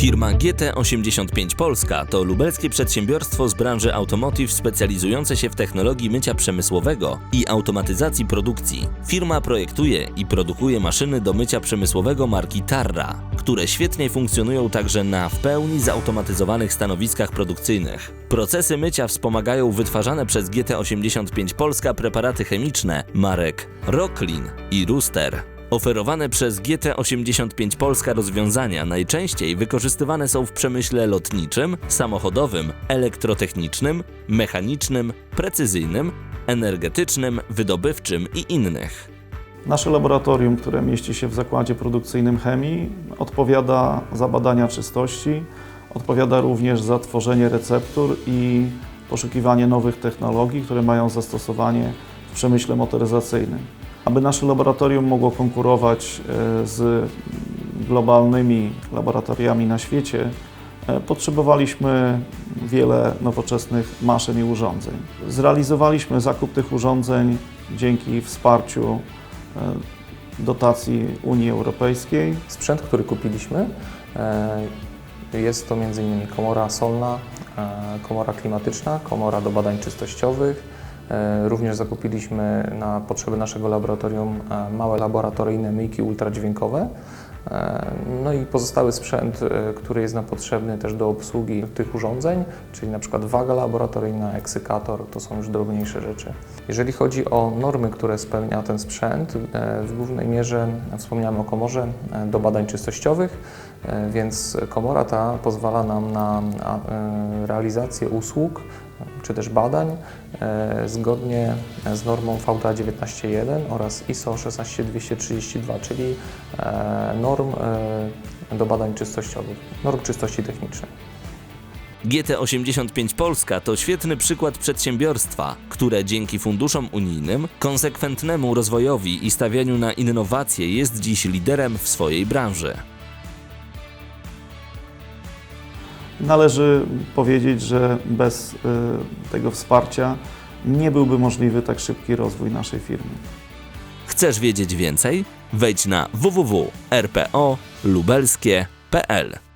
Firma GT85 Polska to lubelskie przedsiębiorstwo z branży automotive specjalizujące się w technologii mycia przemysłowego i automatyzacji produkcji. Firma projektuje i produkuje maszyny do mycia przemysłowego marki Tarra, które świetnie funkcjonują także na w pełni zautomatyzowanych stanowiskach produkcyjnych. Procesy mycia wspomagają wytwarzane przez GT85 Polska preparaty chemiczne marek Rocklin i Ruster. Oferowane przez GT85 Polska rozwiązania najczęściej wykorzystywane są w przemyśle lotniczym, samochodowym, elektrotechnicznym, mechanicznym, precyzyjnym, energetycznym, wydobywczym i innych. Nasze laboratorium, które mieści się w zakładzie produkcyjnym chemii, odpowiada za badania czystości, odpowiada również za tworzenie receptur i poszukiwanie nowych technologii, które mają zastosowanie w przemyśle motoryzacyjnym. Aby nasze laboratorium mogło konkurować e, z globalnymi laboratoriami na świecie, e, potrzebowaliśmy wiele nowoczesnych maszyn i urządzeń. Zrealizowaliśmy zakup tych urządzeń dzięki wsparciu e, dotacji Unii Europejskiej. Sprzęt, który kupiliśmy, jest to m.in. komora solna, komora klimatyczna, komora do badań czystościowych. E, Również zakupiliśmy na potrzeby naszego laboratorium e, małe laboratoryjne myjki ultradźwiękowe. E, No i pozostały sprzęt, który jest nam potrzebny też do obsługi tych urządzeń, czyli na przykład waga laboratoryjna, eksykator, to są już drobniejsze rzeczy. Jeżeli chodzi o normy, które spełnia ten sprzęt, w głównej mierze wspomniałem o komorze do badań czystościowych, więc komora ta pozwala nam na realizację usług czy też badań e, zgodnie z normą VDA 19.1 oraz ISO 16232, czyli e, norm e, do badań czystościowych, norm czystości technicznej. GT85 Polska to świetny przykład przedsiębiorstwa, które dzięki funduszom unijnym, konsekwentnemu rozwojowi i stawianiu na innowacje jest dziś liderem w swojej branży. Należy powiedzieć, że bez y, tego wsparcia nie byłby możliwy tak szybki rozwój naszej firmy. Chcesz wiedzieć więcej? Wejdź na www.rpo.lubelskie.pl